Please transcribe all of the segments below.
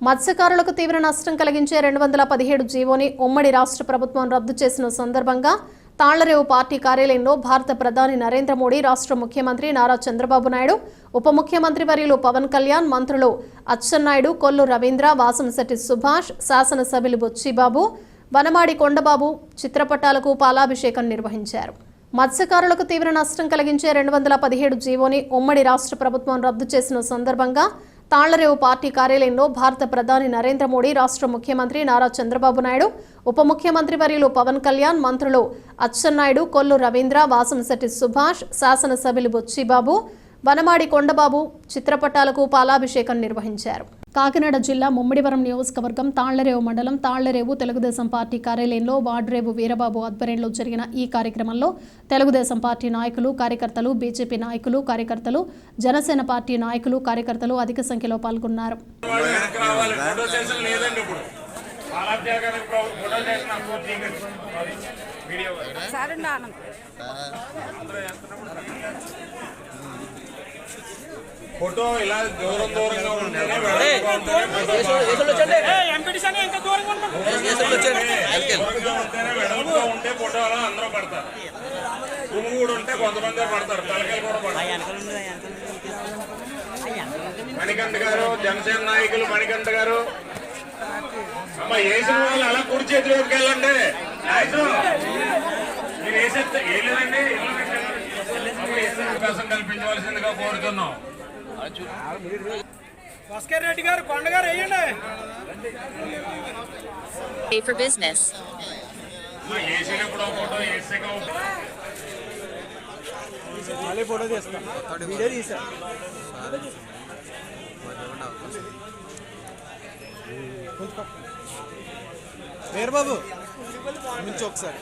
మత్స్యకారులకు తీవ్ర నష్టం కలిగించే రెండు వందల పదిహేడు జీవోని ఉమ్మడి రాష్ట్ర ప్రభుత్వం రద్దు చేసిన సందర్భంగా తాళ్ళరేవు పార్టీ కార్యాలయంలో భారత ప్రధాని నరేంద్ర మోడీ రాష్ట్ర ముఖ్యమంత్రి నారా చంద్రబాబు నాయుడు ఉప ముఖ్యమంత్రి వర్యులు పవన్ కళ్యాణ్ మంత్రులు అచ్చెన్నాయుడు కొల్లు రవీంద్ర వాసంశెట్టి సుభాష్ శాసనసభ్యులు బొచ్చిబాబు వనమాడి కొండబాబు చిత్రపటాలకు పాలాభిషేకం నిర్వహించారు. మత్స్యకారులకు తీవ్ర నష్టం కలిగించే రెండు వందల పదిహేడు జీవోని ఉమ్మడి రాష్ట్ర ప్రభుత్వం రద్దు చేసిన సందర్భంగా తాళ్ళరేవు పార్టీ కార్యాలయంలో భారత ప్రధాని నరేంద్ర మోడీ రాష్ట్ర ముఖ్యమంత్రి నారా చంద్రబాబు నాయుడు ఉప ముఖ్యమంత్రి వర్యులు పవన్ కళ్యాణ్ మంత్రులు అచ్చెన్నాయుడు కొల్లు రవీంద్ర వాసంశెట్టి సుభాష్ శాసనసభ్యులు బొచ్చిబాబు వనమాడి కొండబాబు చిత్రపటాలకు పాలాభిషేకం నిర్వహించారు. కాకినాడ జిల్లా ముమ్మిడివరం నియోజకవర్గం తాళ్ళరేవు మండలం తాళ్ళరేవు తెలుగుదేశం పార్టీ కార్యాలయంలో వాడ్రేవు వీరబాబు ఆధ్వర్యంలో జరిగిన ఈ కార్యక్రమంలో తెలుగుదేశం పార్టీ నాయకులు కార్యకర్తలు బీజేపీ నాయకులు కార్యకర్తలు జనసేన పార్టీ నాయకులు కార్యకర్తలు అధిక సంఖ్యలో పాల్గొన్నారు. ఫోటో ఇలా దూరం దూరంగా ఉంటే ఫోటో అలా అందరూ పడతారు గుమ్ము కూడా ఉంటే కొంతమంది పడతారు తలకాయలు కూడా పడతారు మణికంఠ గారు జనసేన నాయకులు మణికంఠ గారు అమ్మ వేసిన వాళ్ళు అలా కుడి చేతిలోకి వెళ్ళండి నాయకులు మీరు వేసేస్తే ఏం అవకాశం కల్పించవలసిందిగా కోరుతున్నాం. భాస్కర్ రెడ్డి గారు కొండ గారు వేయండి. ఫోటో. మళ్ళీ తీస్తా వీడియో తీసా వేరు బాబు నుంచి ఒకసారి.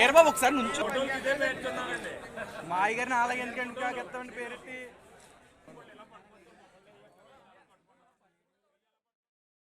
ఏరు బాబు ఒకసారి నుంచో. మా అయ్య గారిని అలాగే ఎందుకంటే పేరెట్టి.